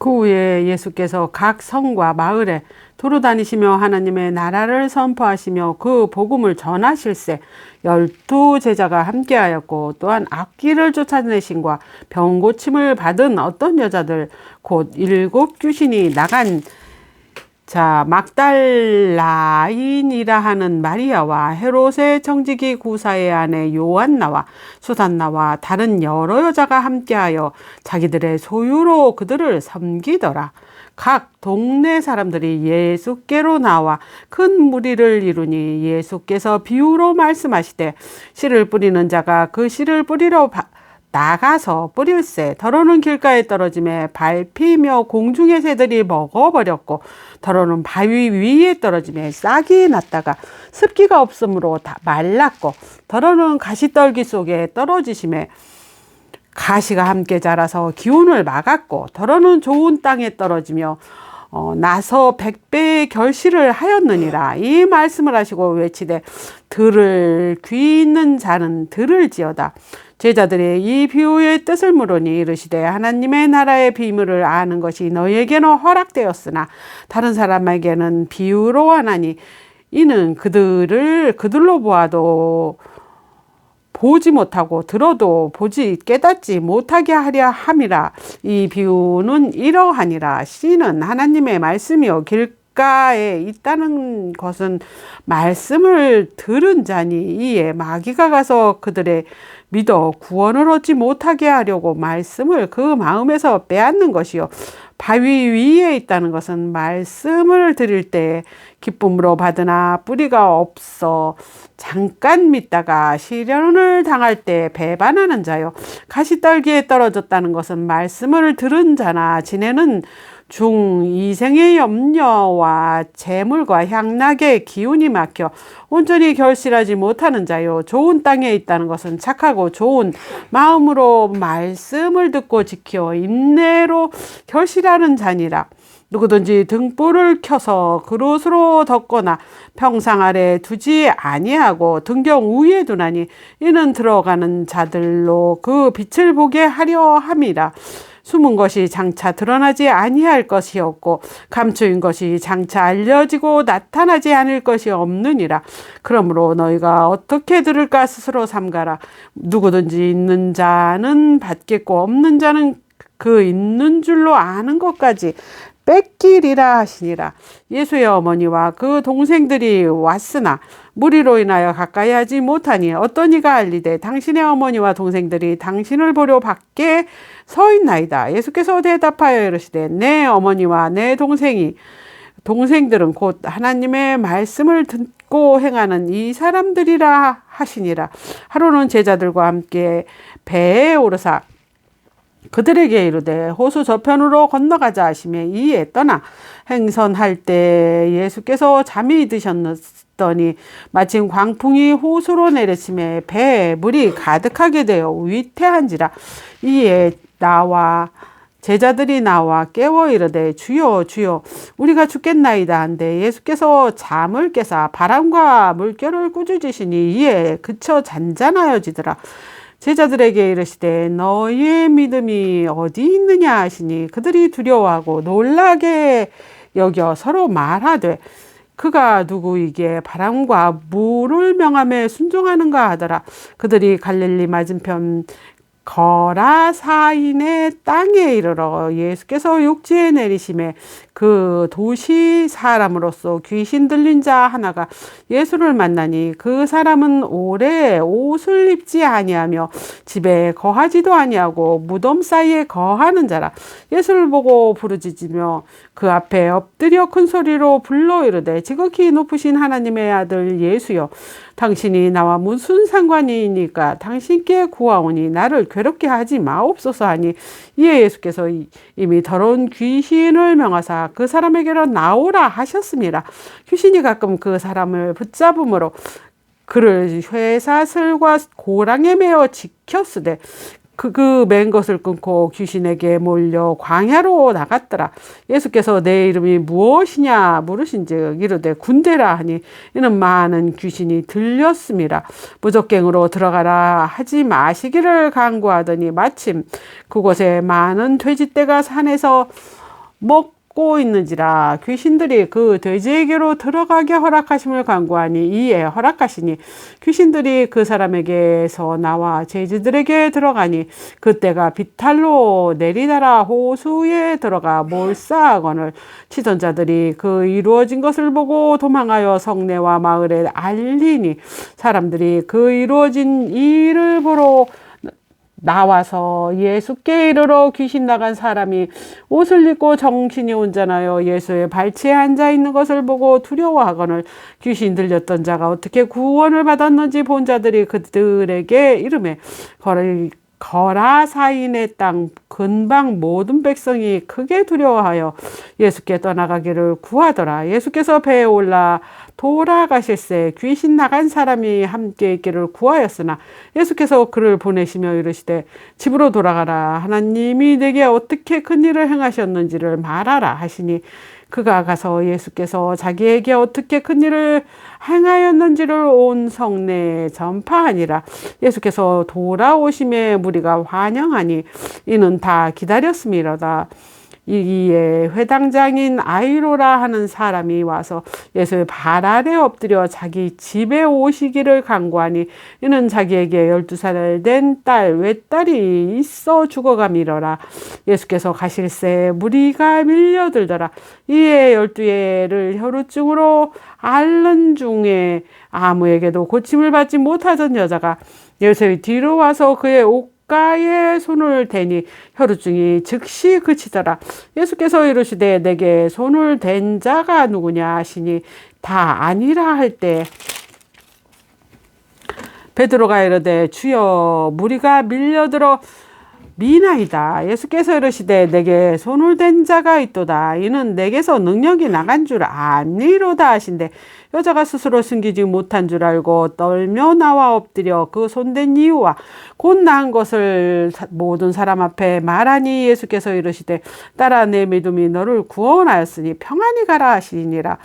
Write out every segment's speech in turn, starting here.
그 후에 예수께서 각 성과 마을에 두루 다니시며 하나님의 나라를 선포하시며 그 복음을 전하실세 열두 제자가 함께하였고 또한 악기를 쫓아내신과 병 고침을 받은 어떤 여자들 곧 일곱 귀신이 나간 자, 막달라인이라 하는 마리아와 헤롯의 정직이 구사의 아내 요한나와 수산나와 다른 여러 여자가 함께하여 자기들의 소유로 그들을 섬기더라. 각 동네 사람들이 예수께로 나와 큰 무리를 이루니 예수께서 비유로 말씀하시되 씨를 뿌리는 자가 그 씨를 뿌리러 나가서 뿌릴새 더러는 길가에 떨어짐에 밟히며 공중의 새들이 먹어버렸고 더러는 바위 위에 떨어짐에 싹이 났다가 습기가 없으므로 다 말랐고 더러는 가시떨기 속에 떨어지심에 가시가 함께 자라서 기운을 막았고 더러는 좋은 땅에 떨어지며 어, 나서 백배의 결실을 하였느니라. 이 말씀을 하시고 외치되 들을 귀 있는 자는 들을 지어다 제자들의 이 비유의 뜻을 물으니 이르시되 하나님의 나라의 비밀을 아는 것이 너희에게는 허락되었으나 다른 사람에게는 비유로 하나니 이는 그들을 그들로 보아도 보지 못하고 들어도 보지 깨닫지 못하게 하려 함이라. 이 비유는 이러하니라. 씨는 하나님의 말씀이요 길 가에 있다는 것은 말씀을 들은 자니 이에 마귀가 가서 그들의 믿어 구원을 얻지 못하게 하려고 말씀을 그 마음에서 빼앗는 것이요. 바위 위에 있다는 것은 말씀을 드릴 때 기쁨으로 받으나 뿌리가 없어 잠깐 믿다가 시련을 당할 때 배반하는 자요. 가시떨기에 떨어졌다는 것은 말씀을 들은 자나 지내는 중 이생의 염려와 재물과 향락의 기운이 막혀 온전히 결실하지 못하는 자요. 좋은 땅에 있다는 것은 착하고 좋은 마음으로 말씀을 듣고 지켜 인내로 결실하는 자니라. 누구든지 등불을 켜서 그릇으로 덮거나 평상 아래 두지 아니하고 등경 위에 두나니 이는 들어가는 자들로 그 빛을 보게 하려 함이라. 숨은 것이 장차 드러나지 아니할 것이었고 감추인 것이 장차 알려지고 나타나지 않을 것이 없느니라. 그러므로 너희가 어떻게 들을까 스스로 삼가라. 누구든지 있는 자는 받겠고 없는 자는 그 있는 줄로 아는 것까지 뺏기리라 하시니라. 예수의 어머니와 그 동생들이 왔으나 무리로 인하여 가까이 하지 못하니 어떤 이가 알리되 당신의 어머니와 동생들이 당신을 보려 밖에 서 있나이다. 예수께서 대답하여 이르시되 내 어머니와 내 동생이 동생들은 곧 하나님의 말씀을 듣고 행하는 이 사람들이라 하시니라. 하루는 제자들과 함께 배에 오르사 그들에게 이르되 호수 저편으로 건너가자 하시며 이에 떠나 행선할 때 예수께서 잠이 드셨더니 마침 광풍이 호수로 내리침에 배에 물이 가득하게 되어 위태한지라 이에 나와 제자들이 나와 깨워 이르되 주여 주여 우리가 죽겠나이다 한데 예수께서 잠을 깨사 바람과 물결을 꾸짖으시니 이에 그쳐 잔잔하여지더라 제자들에게 이르시되 너희의 믿음이 어디 있느냐 하시니 그들이 두려워하고 놀라게 여겨 서로 말하되 그가 누구이기에 바람과 물을 명함에 순종하는가 하더라. 그들이 갈릴리 맞은편 거라사인의 땅에 이르러 예수께서 육지에 내리심에 그 도시 사람으로서 귀신 들린 자 하나가 예수를 만나니 그 사람은 오래 옷을 입지 아니하며 집에 거하지도 아니하고 무덤 사이에 거하는 자라. 예수를 보고 부르짖으며 그 앞에 엎드려 큰 소리로 불러 이르되 지극히 높으신 하나님의 아들 예수여 당신이 나와 무슨 상관이니까 당신께 구하오니 나를 괴 롭게 하지 마옵소서 하니 이에 예수께서 이미 더러운 귀신을 명하사 그 사람에게로 나오라 하셨습니다. 귀신이 가끔 그 사람을 붙잡음으로 그를 회사슬과 고랑에 매어 지켰으되 그맨 그 것을 끊고 귀신에게 몰려 광야로 나갔더라. 예수께서 내 이름이 무엇이냐 물으신즉 이르되 군대라 하니 이는 많은 귀신이 들렸습니다. 무적갱으로 들어가라 하지 마시기를 강구하더니 마침 그곳에 많은 돼지떼가 산에서 먹 고 있는지라 귀신들이 그 돼지에게로 들어가게 허락하심을 간구하니 이에 허락하시니 귀신들이 그 사람에게서 나와 돼지들에게 들어가니 그때가 비탈로 내리다라 호수에 들어가 몰사하거늘 치던 자들이 그 이루어진 것을 보고 도망하여 성내와 마을에 알리니 사람들이 그 이루어진 일을 보러 나와서 예수께 이르러 귀신 나간 사람이 옷을 입고 정신이 온전하여 예수의 발치에 앉아 있는 것을 보고 두려워하거늘 귀신 들렸던 자가 어떻게 구원을 받았는지 본 자들이 그들에게 이름에 거라사인의 땅 근방 모든 백성이 크게 두려워하여 예수께 떠나가기를 구하더라. 예수께서 배에 올라 돌아가실새 귀신 나간 사람이 함께 있기를 구하였으나 예수께서 그를 보내시며 이르시되 집으로 돌아가라. 하나님이 내게 어떻게 큰 일을 행하셨는지를 말하라 하시니 그가 가서 예수께서 자기에게 어떻게 큰 일을 행하였는지를 온 성내에 전파하니라. 예수께서 돌아오심에 무리가 환영하니 이는 다 기다렸음이로다. 이기에 회당장인 아이로라 하는 사람이 와서 예수의 발 아래 엎드려 자기 집에 오시기를 간구하니 이는 자기에게 열두 살 된 딸 외딸이 있어 죽어가미러라. 예수께서 가실새 무리가 밀려들더라. 이에 열두 애를 혈우증으로 앓는 중에 아무에게도 고침을 받지 못하던 여자가 예수의 뒤로 와서 그의 옷 가에 손을 대니 혈우증이 즉시 그치더라. 예수께서 이르시되 내게 손을 댄 자가 누구냐 하시니 다 아니라 할 때 베드로가 이르되 주여 무리가 밀려들어 미나이다. 예수께서 이르시되 내게 손을 댄 자가 있도다. 이는 내게서 능력이 나간 줄 아니로다 하신데 여자가 스스로 숨기지 못한 줄 알고 떨며 나와 엎드려 그 손댄 이유와 곧 나은 것을 모든 사람 앞에 말하니 예수께서 이르시되 따라 내 믿음이 너를 구원하였으니 평안히 가라 하시니라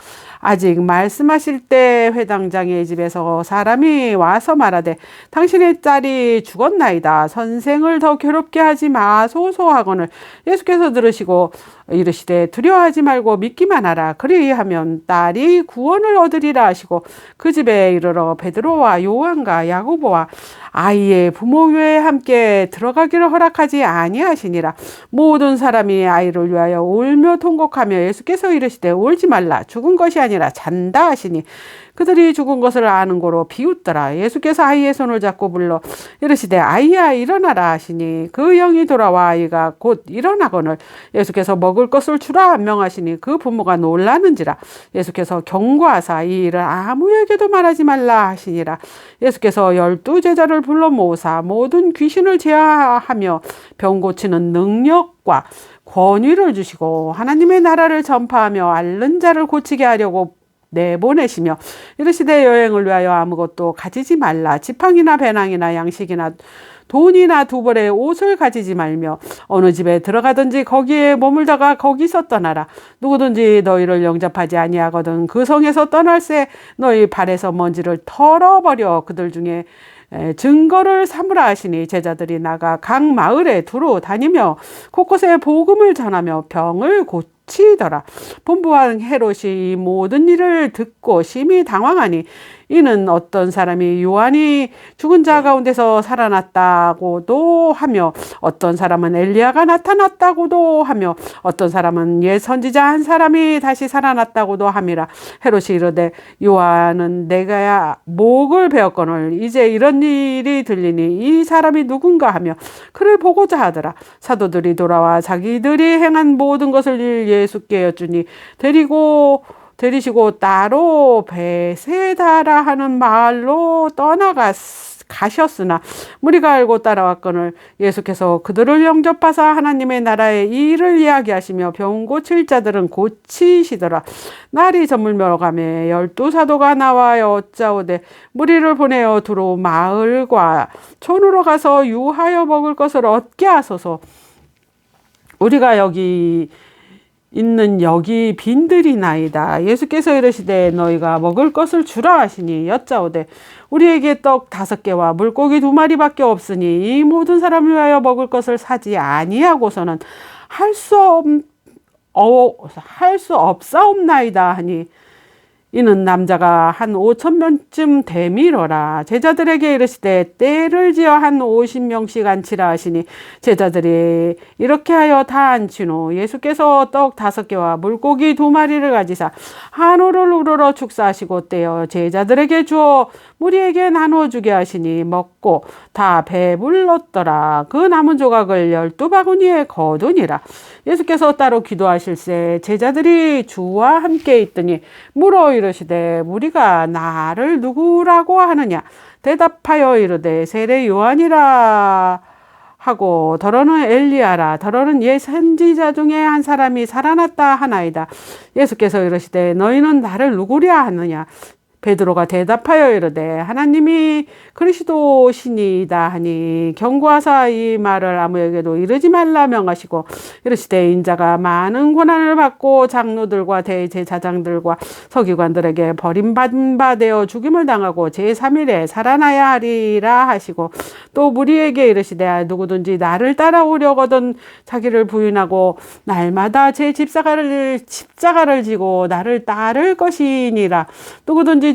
아직 말씀하실 때 회당장의 집에서 사람이 와서 말하되 당신의 딸이 죽었나이다. 선생을 더 괴롭게 하지 마소서 하거늘 예수께서 들으시고 이르시되 두려워하지 말고 믿기만 하라. 그리하면 딸이 구원을 얻으리라 하시고 그 집에 이르러 베드로와 요한과 야고보와 아이의 부모 외에 함께 들어가기를 허락하지 아니하시니라. 모든 사람이 아이를 위하여 울며 통곡하며 예수께서 이르시되 울지 말라. 죽은 것이 아니라 잔다 하시니 그들이 죽은 것을 아는 거로 비웃더라. 예수께서 아이의 손을 잡고 불러 이르시되 아이야 일어나라 하시니 그 영이 돌아와 아이가 곧 일어나거늘 예수께서 먹을 것을 주라 명하시니 그 부모가 놀라는지라 예수께서 경고하사 이 일을 아무에게도 말하지 말라 하시니라 예수께서 열두 제자를 불러 모으사 모든 귀신을 제하하며 병 고치는 능력과 권위를 주시고 하나님의 나라를 전파하며 앓는 자를 고치게 하려고 내보내시며 이르시되 여행을 위하여 아무것도 가지지 말라. 지팡이나 배낭이나 양식이나 돈이나 두 벌의 옷을 가지지 말며 어느 집에 들어가든지 거기에 머물다가 거기서 떠나라. 누구든지 너희를 영접하지 아니하거든 그 성에서 떠날새 너희 발에서 먼지를 털어버려. 그들 중에 증거를 삼으라 하시니 제자들이 나가 각 마을에 두루 다니며 곳곳에 복음을 전하며 병을 고치 더라. 본부왕 헤롯이 이 모든 일을 듣고 심히 당황하니 이는 어떤 사람이 요한이 죽은 자 가운데서 살아났다고도 하며 어떤 사람은 엘리야가 나타났다고도 하며 어떤 사람은 옛 선지자 한 사람이 다시 살아났다고도 함이라 헤롯이 이르되 요한은 내가 목을 베었거늘 이제 이런 일이 들리니 이 사람이 누군가 하며 그를 보고자 하더라. 사도들이 돌아와 자기들이 행한 모든 것을 예수께 여쭈니 데리고 데리시고 따로 베세다라 하는 마을로 떠나갔 가셨으나 무리가 알고 따라왔거늘 예수께서 그들을 영접하사 하나님의 나라의 일을 이야기하시며 병 고칠 자들은 고치시더라. 날이 저물며 가매 열두 사도가 나와여 어짜오되 무리를 보내어 두루 마을과 촌으로 가서 유하여 먹을 것을 얻게 하소서. 우리가 여기 있는 여기 빈들이 나이다. 예수께서 이르시되 너희가 먹을 것을 주라 하시니 여짜오되 우리에게 떡 다섯 개와 물고기 두 마리밖에 없으니 이 모든 사람을 위하여 먹을 것을 사지 아니하고서는 할수 어, 할수 없사옵나이다 하니 이는 남자가 한 오천 명쯤 되밀어라. 제자들에게 이르시되 때를 지어 한 오십 명씩 앉히라 하시니 제자들이 이렇게 하여 다 앉히노. 예수께서 떡 다섯 개와 물고기 두 마리를 가지사 한우를 우러러 축사하시고 떼어 제자들에게 주어 무리에게 나누어 주게 하시니 먹 고 다 배불렀더라. 그 남은 조각을 열두 바구니에 거두니라. 예수께서 따로 기도하실새 제자들이 주와 함께 있더니 물어 이르시되 우리가 나를 누구라고 하느냐 대답하여 이르되 세례 요한이라 하고 더러는 엘리야라 더러는 옛 선지자 중에 한 사람이 살아났다 하나이다 예수께서 이르시되 너희는 나를 누구랴 하느냐 베드로가 대답하여 이르되 하나님이 그리스도시니이다 하니 경고하사 이 말을 아무에게도 이르지 말라 명하시고 이르시되 인자가 많은 고난을 받고 장로들과 대제사장들과 서기관들에게 버림받은 바 되어 죽임을 당하고 제3일에 살아나야 하리라 하시고 또 무리에게 이르시되 누구든지 나를 따라오려거든 자기를 부인하고 날마다 제 집사가를 십자가를 지고 나를 따를 것이니라. 누구든지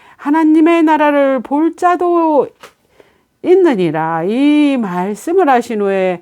하나님의 나라를 볼 자도 있느니라. 이 말씀을 하신 후에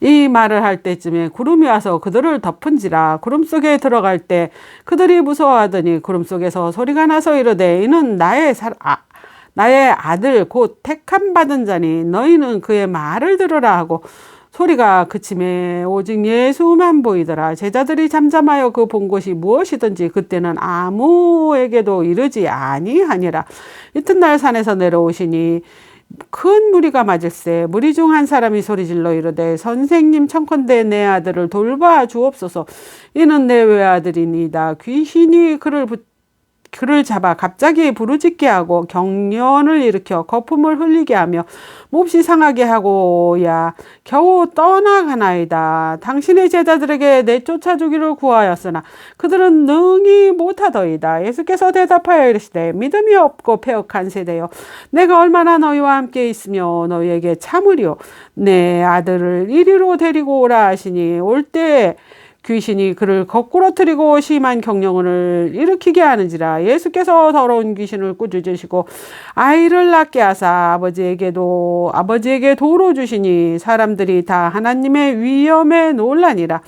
이 말을 할 때쯤에 구름이 와서 그들을 덮은지라 구름 속에 들어갈 때 그들이 무서워하더니 구름 속에서 소리가 나서 이르되 이는 나의 살 아, 나의 아들 곧 택함 받은 자니 너희는 그의 말을 들으라 하고 소리가 그침에 오직 예수만 보이더라. 제자들이 잠잠하여 그본 것이 무엇이든지 그때는 아무에게도 이르지 아니하니라. 이튿날 산에서 내려오시니 큰 무리가 맞을세. 무리 중 한 사람이 소리질러 이르되 선생님 청컨대 내 아들을 돌봐 주옵소서. 이는 내 외아들이니다. 귀신이 그를 붙 그를 잡아 갑자기 부르짖게 하고 경련을 일으켜 거품을 흘리게 하며 몹시 상하게 하고야 겨우 떠나가나이다. 당신의 제자들에게 내쫓아 주기를 구하였으나 그들은 능히 못하더이다. 예수께서 대답하여 이르시되 믿음이 없고 폐역한 세대여 내가 얼마나 너희와 함께 있으며 너희에게 참으리요 내 아들을 이리로 데리고 오라 하시니 올때 귀신이 그를 거꾸로 트리고 심한 경련을 일으키게 하는지라 예수께서 더러운 귀신을 꾸짖으시고 아이를 낳게 하사 아버지에게도 아버지에게 도로 주시니 사람들이 다 하나님의 위엄에 놀라니라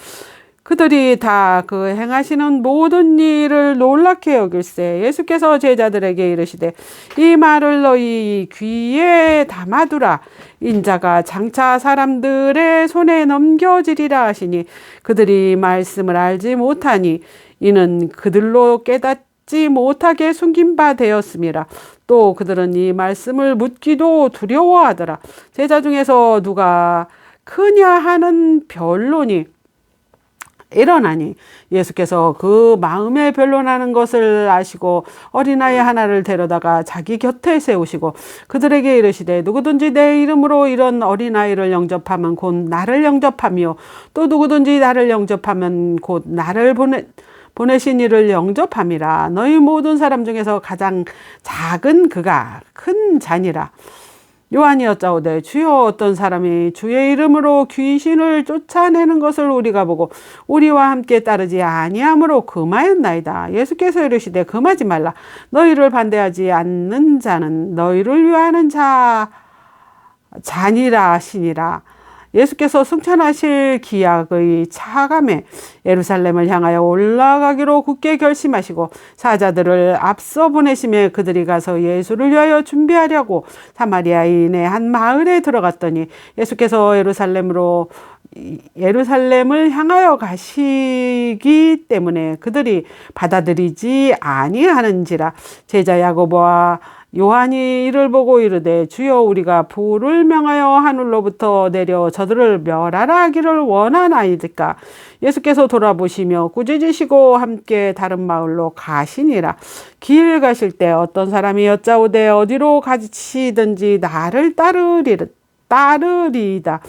그들이 다 그 행하시는 모든 일을 놀랍게 여길세. 예수께서 제자들에게 이르시되 이 말을 너희 귀에 담아두라. 인자가 장차 사람들의 손에 넘겨지리라 하시니 그들이 말씀을 알지 못하니 이는 그들로 깨닫지 못하게 숨긴 바 되었음이라 또 그들은 이 말씀을 묻기도 두려워하더라. 제자 중에서 누가 크냐 하는 변론이 일어나니 예수께서 그 마음에 변론하는 것을 아시고 어린아이 하나를 데려다가 자기 곁에 세우시고 그들에게 이르시되 누구든지 내 이름으로 이런 어린아이를 영접하면 곧 나를 영접하며 또 누구든지 나를 영접하면 곧 나를 보내 보내신 이를 영접함이라. 너희 모든 사람 중에서 가장 작은 그가 큰 자니라 요한이 여짜오되 주여 어떤 사람이 주의 이름으로 귀신을 쫓아내는 것을 우리가 보고 우리와 함께 따르지 아니함으로 금하였나이다. 예수께서 이르시되 금하지 말라. 너희를 반대하지 않는 자는 너희를 위하는 자 잔이라 하시니라. 예수께서 승천하실 기약의 차감에 예루살렘을 향하여 올라가기로 굳게 결심하시고 사자들을 앞서 보내심에 그들이 가서 예수를 위하여 준비하려고 사마리아인의 한 마을에 들어갔더니 예수께서 예루살렘으로 예루살렘을 향하여 가시기 때문에 그들이 받아들이지 아니하는지라 제자 야고보와 요한이 이를 보고 이르되 주여 우리가 불을 명하여 하늘로부터 내려 저들을 멸하라 하기를 원하나이까 예수께서 돌아보시며 꾸짖으시고 함께 다른 마을로 가시니라 길 가실 때 어떤 사람이 여짜오되 어디로 가시든지 나를 따르리라 따르리이다.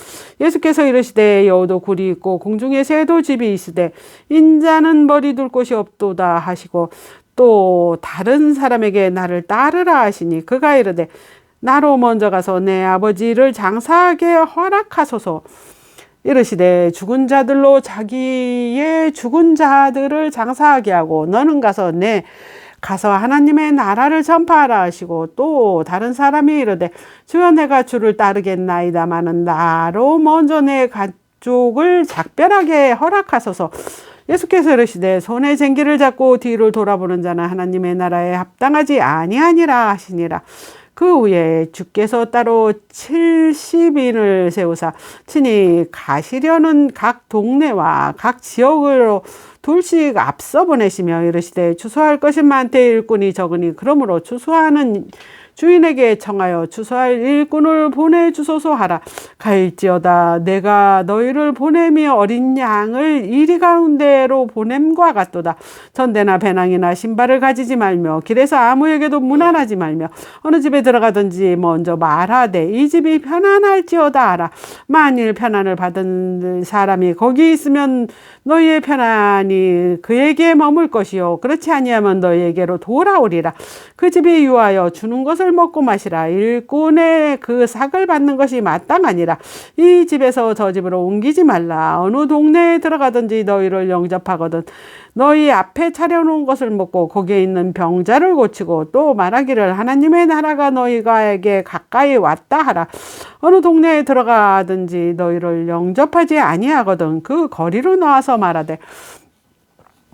예수께서 이르시되 여우도 굴이 있고 공중에 새도 집이 있으되 인자는 머리 둘 곳이 없도다 하시고 또 다른 사람에게 나를 따르라 하시니 그가 이르되 나로 먼저 가서 내 아버지를 장사하게 허락하소서. 이르시되 죽은 자들로 자기의 죽은 자들을 장사하게 하고 너는 가서 내 가서 하나님의 나라를 전파하라 하시고 또 다른 사람이 이르되 주여 내가 주를 따르겠나이다마는 나로 먼저 내 가족을 작별하게 허락하소서 예수께서 이르시되 손에 쟁기를 잡고 뒤를 돌아보는 자는 하나님의 나라에 합당하지 아니하니라 하시니라. 그 후에 주께서 따로 70인을 세우사 친히 가시려는 각 동네와 각 지역으로 둘씩 앞서 보내시며 이르시되 추수할 것이 많되 일꾼이 적으니 그러므로 추수하는 주인에게 청하여 주소할 일꾼을 보내주소서 하라. 갈지어다 내가 너희를 보냄이 어린 양을 이리 가운데로 보냄과 같도다. 전대나 배낭이나 신발을 가지지 말며 길에서 아무에게도 무난하지 말며 어느 집에 들어가든지 먼저 말하되 이 집이 편안할지어다 하라. 만일 편안을 받은 사람이 거기 있으면 너희의 편안이 그에게 머물 것이요 그렇지 아니하면 너희에게로 돌아오리라. 그 집이 유하여 주는 것을 것을 먹고 마시라. 일꾼의 그 삭을 받는 것이 마땅하니라. 이 집에서 저 집으로 옮기지 말라. 어느 동네에 들어가든지 너희를 영접하거든. 너희 앞에 차려놓은 것을 먹고 거기에 있는 병자를 고치고 또 말하기를 하나님의 나라가 너희가에게 가까이 왔다 하라. 어느 동네에 들어가든지 너희를 영접하지 아니하거든. 그 거리로 나와서 말하되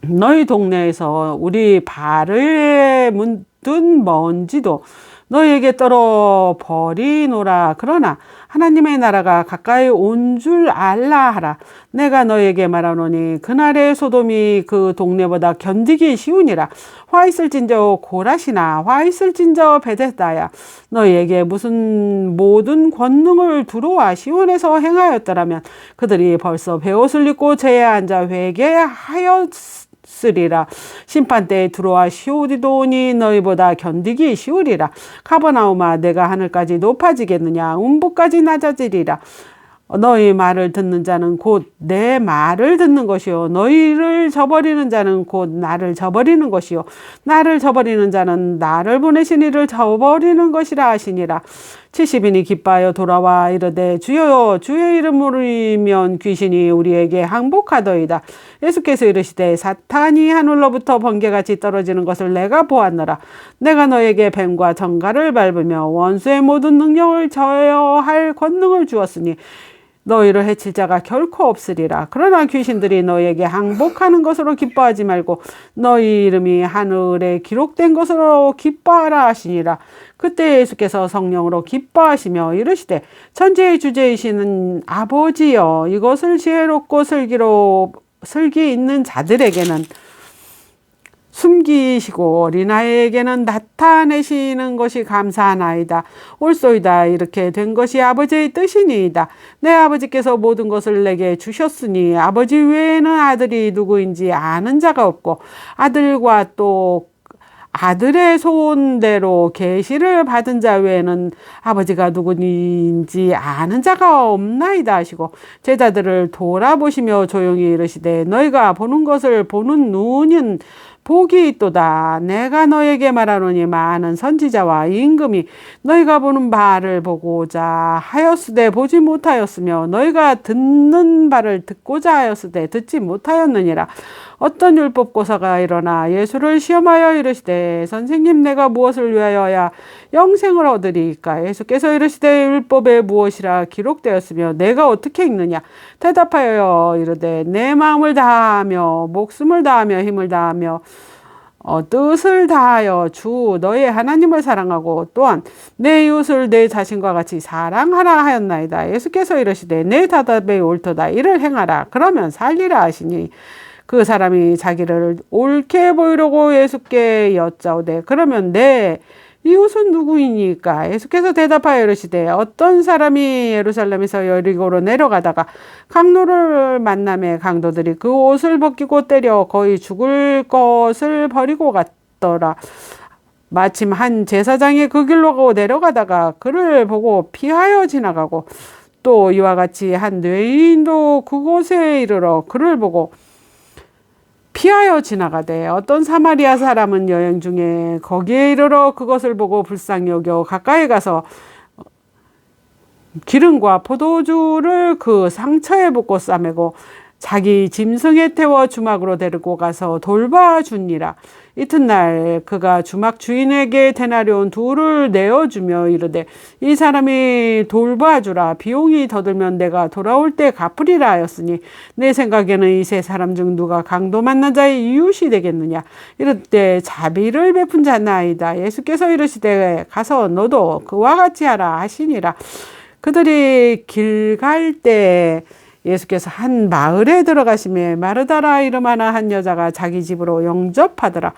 너희 동네에서 우리 발을 묻은 먼지도 너희에게 떨어 버리노라. 그러나 하나님의 나라가 가까이 온 줄 알라 하라. 내가 너희에게 말하노니 그날의 소돔이 그 동네보다 견디기 쉬우니라. 화 있을진저 고라시나 화 있을진저 베데다야. 너희에게 무슨 모든 권능을 두루와 시온에서 행하였더라면 그들이 벌써 베옷을 입고 제에 앉아 회개하였 쓰리라. 심판 때에 들어와 시오디도니 너희보다 견디기 쉬우리라. 카버나우마 내가 하늘까지 높아지겠느냐? 음부까지 낮아지리라. 너희 말을 듣는 자는 곧 내 말을 듣는 것이요. 너희를 저버리는 자는 곧 나를 저버리는 것이요. 나를 저버리는 자는 나를 보내신 이를 저버리는 것이라 하시니라 70인이 기뻐하여 돌아와 이르되 주여 주의 이름으로면 귀신이 우리에게 항복하더이다. 예수께서 이르시되 사탄이 하늘로부터 번개같이 떨어지는 것을 내가 보았노라 내가 너에게 뱀과 정갈을 밟으며 원수의 모든 능력을 저여할 권능을 주었으니 너희를 해칠 자가 결코 없으리라. 그러나 귀신들이 너희에게 항복하는 것으로 기뻐하지 말고 너희 이름이 하늘에 기록된 것으로 기뻐하라 하시니라. 그때 예수께서 성령으로 기뻐하시며 이르시되 천지의 주제이시는 아버지여 이것을 지혜롭고 슬기로 슬기 있는 자들에게는 숨기시고 어린아이에게는 나타내시는 것이 감사하나이다. 옳소이다. 이렇게 된 것이 아버지의 뜻이니이다. 내 아버지께서 모든 것을 내게 주셨으니 아버지 외에는 아들이 누구인지 아는 자가 없고 아들과 또 아들의 소원대로 계시를 받은 자 외에는 아버지가 누구인지 아는 자가 없나이다 하시고 제자들을 돌아보시며 조용히 이르시되 너희가 보는 것을 보는 눈은 복이 있도다. 내가 너에게 말하노니 많은 선지자와 임금이 너희가 보는 바를 보고자 하였으되 보지 못하였으며 너희가 듣는 바를 듣고자 하였으되 듣지 못하였느니라. 어떤 율법 고사가 일어나 예수를 시험하여 이르시되 선생님 내가 무엇을 위하여야 영생을 얻으리까 예수께서 이르시되 율법에 무엇이라 기록되었으며 내가 어떻게 읽느냐 대답하여 이르되 내 마음을 다하며 목숨을 다하며 힘을 다하며 어, 뜻을 다하여 주 너의 하나님을 사랑하고 또한 내 이웃을 내 자신과 같이 사랑하라 하였나이다. 예수께서 이르시되 내 대답에 옳도다 이를 행하라 그러면 살리라 하시니 그 사람이 자기를 옳게 보이려고 예수께 여짜오되 그러면 내 이웃은 누구이니까? 예수께서 대답하여 이르시되 어떤 사람이 예루살렘에서 여리고로 내려가다가 강도를 만남에 강도들이 그 옷을 벗기고 때려 거의 죽을 것을 버리고 갔더라. 마침 한 제사장이 그 길로 내려가다가 그를 보고 피하여 지나가고 또 이와 같이 한 뇌인도 그곳에 이르러 그를 보고 피하여 지나가되 어떤 사마리아 사람은 여행 중에 거기에 이르러 그것을 보고 불쌍히 여겨 가까이 가서 기름과 포도주를 그 상처에 붓고 싸매고 자기 짐승에 태워 주막으로 데리고 가서 돌봐주니라. 이튿날 그가 주막 주인에게 데나리온 둘을 내어주며 이르되 이 사람이 돌봐주라. 비용이 더 들면 내가 돌아올 때 갚으리라 하였으니 내 생각에는 이 세 사람 중 누가 강도 만난 자의 이웃이 되겠느냐? 이럴 때 자비를 베푼 자나이다. 예수께서 이르시되 가서 너도 그와 같이 하라 하시니라. 그들이 길 갈 때 예수께서 한 마을에 들어가시며 마르다라 이름하는 한 여자가 자기 집으로 영접하더라.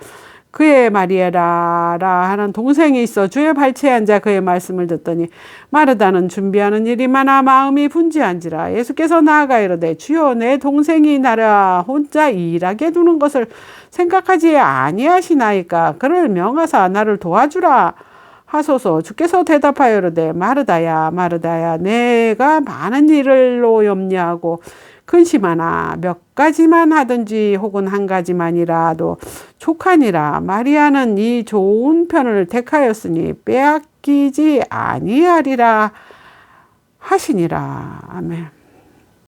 그의 마리에라라 하는 동생이 있어 주의 발치에 앉아 그의 말씀을 듣더니 마르다는 준비하는 일이 많아 마음이 분지한지라 예수께서 나아가 이르되 주여 내 동생이 나라 혼자 일하게 두는 것을 생각하지 아니하시나이까 그를 명하사 나를 도와주라 하소서 주께서 대답하여 이르되 마르다야 마르다야 내가 많은 일을로 염려하고 근심하나 몇 가지만 하든지 혹은 한 가지만이라도 촉하니라 마리아는 이 좋은 편을 택하였으니 빼앗기지 아니하리라 하시니라 아멘.